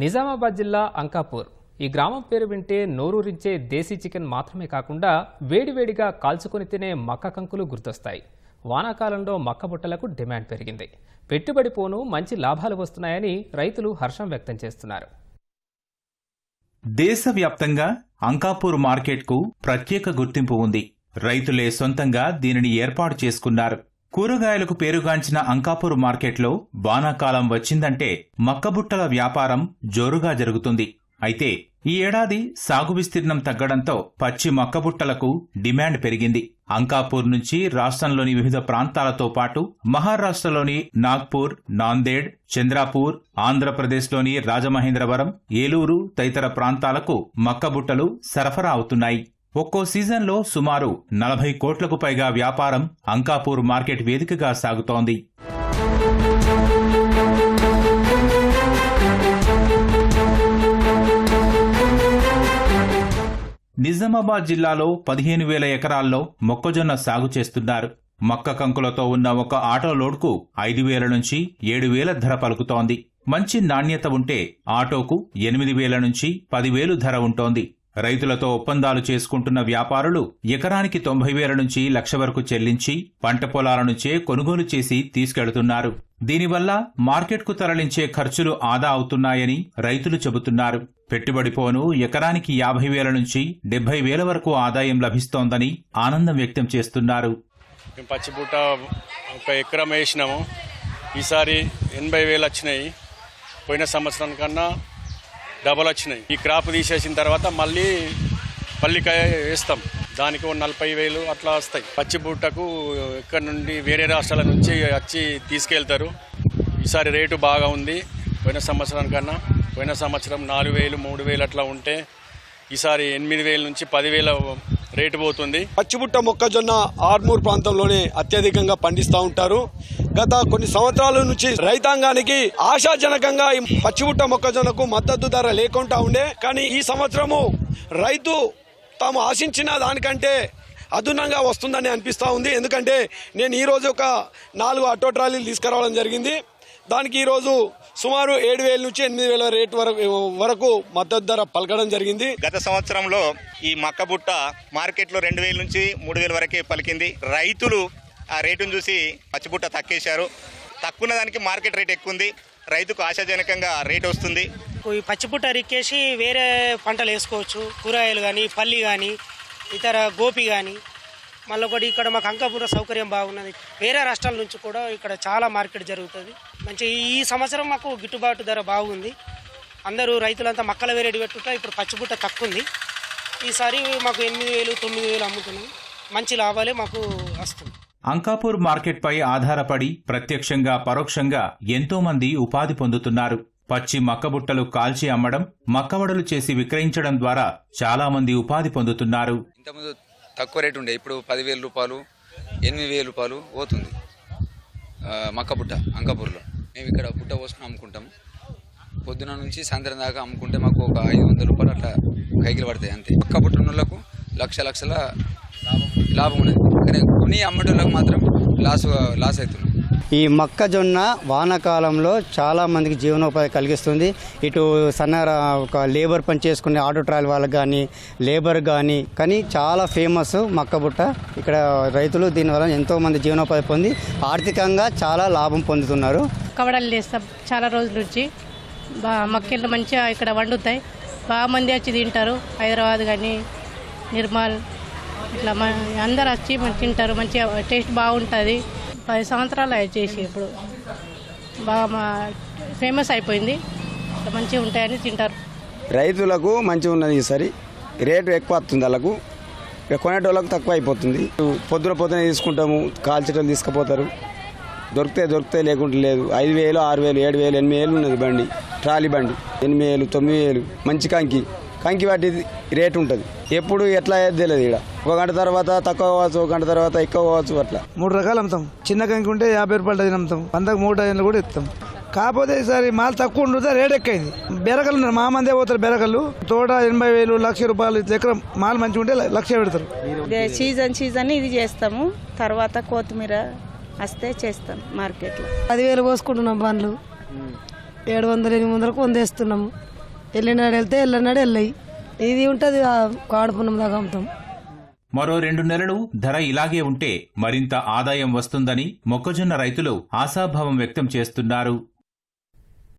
నిజామాబాద్ జిల్లా అంకాపూర్. ఈ గ్రామం పేరు వింటే నోరూరించే దేశీ చికెన్ మాత్రమే కాకుండా వేడివేడిగా కాల్చుకొని తినే మక్క కంకులు గుర్తొస్తాయి. వానాకాలంలో మక్క బుట్టలకు డిమాండ్ పెరిగింది. పెట్టుబడి పోను మంచి లాభాలు వస్తున్నాయని రైతులు హర్షం వ్యక్తం చేస్తున్నారు. దేశవ్యాప్తంగా అంకాపూర్ మార్కెట్కు ప్రత్యేక గుర్తింపు ఉంది. రైతులే సొంతంగా దీనిని ఏర్పాటు చేసుకున్నారు. కూరగాయలకు పేరుగాంచిన అంకాపూర్ మార్కెట్లో వానాకాలం వచ్చిందంటే మక్కబుట్టల వ్యాపారం జోరుగా జరుగుతుంది. అయితే ఈ ఏడాది సాగు విస్తీర్ణం తగ్గడంతో పచ్చి మక్కబుట్టలకు డిమాండ్ పెరిగింది. అంకాపూర్ నుంచి రాష్ట్రంలోని వివిధ ప్రాంతాలతో పాటు మహారాష్ట్రలోని నాగ్పూర్ నాందేడ్ చంద్రాపూర్ ఆంధ్రప్రదేశ్లోని రాజమహేంద్రవరం ఏలూరు తదితర ప్రాంతాలకు మక్కబుట్టలు సరఫరా అవుతున్నాయి. ఒక్కో సీజన్లో సుమారు నలభై కోట్లకు పైగా వ్యాపారం అంకాపూర్ మార్కెట్ వేదికగా సాగుతోంది. నిజామాబాద్ జిల్లాలో పదిహేను వేల ఎకరాల్లో మొక్కజొన్న సాగు చేస్తున్నారు. మక్క కంకులతో ఉన్న ఒక ఆటో లోడ్కు ఐదు వేల నుంచి ఏడు వేల ధర పలుకుతోంది. మంచి నాణ్యత ఉంటే ఆటోకు ఎనిమిది వేల నుంచి పదివేలు ధర ఉంటోంది. రైతులతో ఒప్పందాలు చేసుకుంటున్న వ్యాపారులు ఎకరానికి తొంభై వేల నుంచి లక్ష వరకు చెల్లించి పంట పొలాల నుంచే కొనుగోలు చేసి తీసుకెళ్తున్నారు. దీనివల్ల మార్కెట్కు తరలించే ఖర్చులు ఆదా అవుతున్నాయని రైతులు చెబుతున్నారు. పెట్టుబడి పోను ఎకరానికి యాభై వేల నుంచి డెబ్బై వేల వరకు ఆదాయం లభిస్తోందని ఆనందం వ్యక్తం చేస్తున్నారు. పచ్చిపూట ఒక ఎకరం వేసినాము. ఈసారి ఎనభై వేలు వచ్చినాయి. పోయిన సంవత్సరం కన్నా డబల్ వచ్చినాయి. ఈ క్రాప్ తీసేసిన తర్వాత మళ్ళీ పల్లికాయ వేస్తాం. దానికి నలభై వేలు అట్లా వస్తాయి. పచ్చిబుట్టకు ఇక్కడ నుండి వేరే రాష్ట్రాల నుంచి వచ్చి తీసుకెళ్తారు. ఈసారి రేటు బాగా ఉంది. పోయిన సంవత్సరం కన్నా పోయిన సంవత్సరం నాలుగు వేలు మూడు వేలు అట్లా ఉంటే ఈసారి ఎనిమిది వేల నుంచి పదివేల రేటు పోతుంది. పచ్చిబుట్ట మొక్కజొన్న ఆర్మూర్ ప్రాంతంలోనే అత్యధికంగా పండిస్తూ ఉంటారు. గత కొన్ని సంవత్సరాల నుంచి రైతాంగానికి ఆశాజనకంగా ఈ పచ్చిబుట్ట మొక్కజొన్నకు మద్దతు ధర లేకుండా ఉండే. కానీ ఈ సంవత్సరము రైతు తాము ఆశించిన దానికంటే అదునంగా వస్తుందని అనిపిస్తూ ఉంది. ఎందుకంటే నేను ఈరోజు ఒక నాలుగు ఆటో ట్రాలీలు తీసుకురావడం జరిగింది. దానికి ఈరోజు సుమారు ఏడు వేల నుంచి ఎనిమిది వేల రేటు వరకు వరకు మద్దతు ధర పలకడం జరిగింది. గత సంవత్సరంలో ఈ మక్క బుట్ట మార్కెట్లో రెండు వేల నుంచి మూడు వేల వరకే పలికింది. రైతులు ఆ రేటును చూసి పచ్చిబుట్ట తక్కేశారు. తక్కువ దానికి మార్కెట్ రేట్ ఎక్కువ ఉంది రైతుకు ఆశాజనకంగా రేట్ వస్తుంది. ఈ పచ్చిపుట్ట రిక్కేసి వేరే పంటలు వేసుకోవచ్చు. కూరగాయలు కానీ పల్లి కానీ ఇతర గోపి కానీ మళ్ళీ ఒకటి ఇక్కడ మాకు అంకాపుర సౌకర్యం బాగున్నది. వేరే రాష్ట్రాల నుంచి కూడా ఇక్కడ చాలా మార్కెట్ జరుగుతుంది. మంచి ఈ సంవత్సరం మాకు గిట్టుబాటు ధర బాగుంది. అందరూ రైతులంతా మక్కల వేరేడి పెట్టుకుంటా ఇప్పుడు పచ్చిపుట్ట తక్కువ ఉంది ఈసారి మాకు ఎనిమిది వేలు తొమ్మిది వేలు అమ్ముతున్నాం. మంచి లాభాలే మాకు వస్తుంది అంకాపూర్ మార్కెట్పై ఆధారపడి ప్రత్యక్షంగా పరోక్షంగా ఎంతో మంది ఉపాధి పొందుతున్నారు. పచ్చి మక్కబుట్టలు కాల్చి అమ్మడం మక్కవడలు చేసి విక్రయించడం ద్వారా చాలా మంది ఉపాధి పొందుతున్నారు. ఇంతకుముందు తక్కువ రేటు ఉండే. ఇప్పుడు పదివేల రూపాయలు ఎనిమిది వేల రూపాయలు పోతుంది. మక్కబుట్ట అంకపూర్లో. అంకాపూర్లో మేము ఇక్కడ బుట్ట పోసుకుని అమ్ముకుంటాము పొద్దున నుంచి సాయంత్రం దాకా అమ్ముకుంటే మాకు ఒక ఐదు వందల రూపాయలు అట్లా కైకిలు పడతాయి అంతే. మక్క బుట్ట లక్ష లక్షల లాభం. ఉన్నది. కానీ కొని అమ్మటోళ్ళకు మాత్రం లాస్ లాస్ అవుతుంది ఈ మొక్కజొన్న వానాకాలంలో చాలా మందికి జీవనోపాధి కలిగిస్తుంది. ఇటు సన్న ఒక లేబర్ పని చేసుకునే ఆటో ట్రాయల్ వాళ్ళకి కానీ లేబర్ కానీ కానీ చాలా ఫేమస్ మక్కబుట్ట ఇక్కడ రైతులు దీనివల్ల ఎంతో మంది జీవనోపాధి పొంది ఆర్థికంగా చాలా లాభం పొందుతున్నారు. కవడలు చేస్తాం చాలా రోజుల నుంచి. బాగా మక్కెళ్ళు మంచిగా ఇక్కడ వండుతాయి. బాగా మంది వచ్చి తింటారు. హైదరాబాద్ కానీ నిర్మల్ ఇట్లా అందరు వచ్చి మంచి తింటారు. మంచిగా టేస్ట్ బాగుంటుంది. పది సంవత్సరాలు అవి చేసి ఇప్పుడు. బాగా ఫేమస్ అయిపోయింది. మంచిగా ఉంటాయని తింటారు. రైతులకు మంచిగా ఉన్నది ఈసారి రేటు ఎక్కువ వస్తుంది వాళ్ళకు. కొనేటోళ్ళకు తక్కువ అయిపోతుంది. పొద్దున పొద్దున తీసుకుంటాము కాల్చేటోళ్ళు తీసుకుపోతారు. దొరికితే దొరికితే లేకుంటే లేదు. ఐదు వేలు ఆరు వేలు ఏడు వేలు ఎనిమిది వేలు ఉన్నది బండి. ట్రాలీ బండి. ఎనిమిది వేలు తొమ్మిది వేలు. మంచి కంకి. కంకి వాటి రేటు ఉంటుంది. ఎప్పుడు ఎట్లా అయ్యేది తెలియదు ఇక్కడ ఒక గంట తర్వాత తక్కువ కావచ్చు ఒక గంట తర్వాత ఎక్కువ కావచ్చు అట్లా. మూడు రకాలు అమ్ముతాం. చిన్న కంకి ఉంటే యాభై రూపాయలు డజన్ అమ్ముతాం. వందకు మూడు డజన్లు కూడా ఇస్తాం. కాకపోతే ఈసారి మాల్ తక్కువ ఉండదు రేట్ ఎక్కువైంది. బెరకలు ఉన్నారు. మా మందే పోతారు బెరకలు. తోట ఎనభై వేలు లక్ష రూపాయలు ఎకరం మాల్ మంచిగా ఉంటే లక్ష పెడతారు. సీజన్ సీజన్ ఇది చేస్తాము. తర్వాత కొత్తిమీర వస్తే చేస్తాం మార్కెట్లో. పదివేలు పోసుకుంటున్నాం బండ్లు ఏడు వందలు ఎనిమిది వందలకు వందేస్తున్నాము. వెళ్ళినాడు వెళ్తే వెళ్ళినాడు వెళ్ళాయి. ఇది ఉంటుంది కాడుపున్నం దాకా అమ్ముతాం మరో రెండు నెలలు ధర ఇలాగే ఉంటే మరింత ఆదాయం వస్తుందని మొక్కజొన్న రైతులు ఆశాభావం వ్యక్తం చేస్తున్నారు.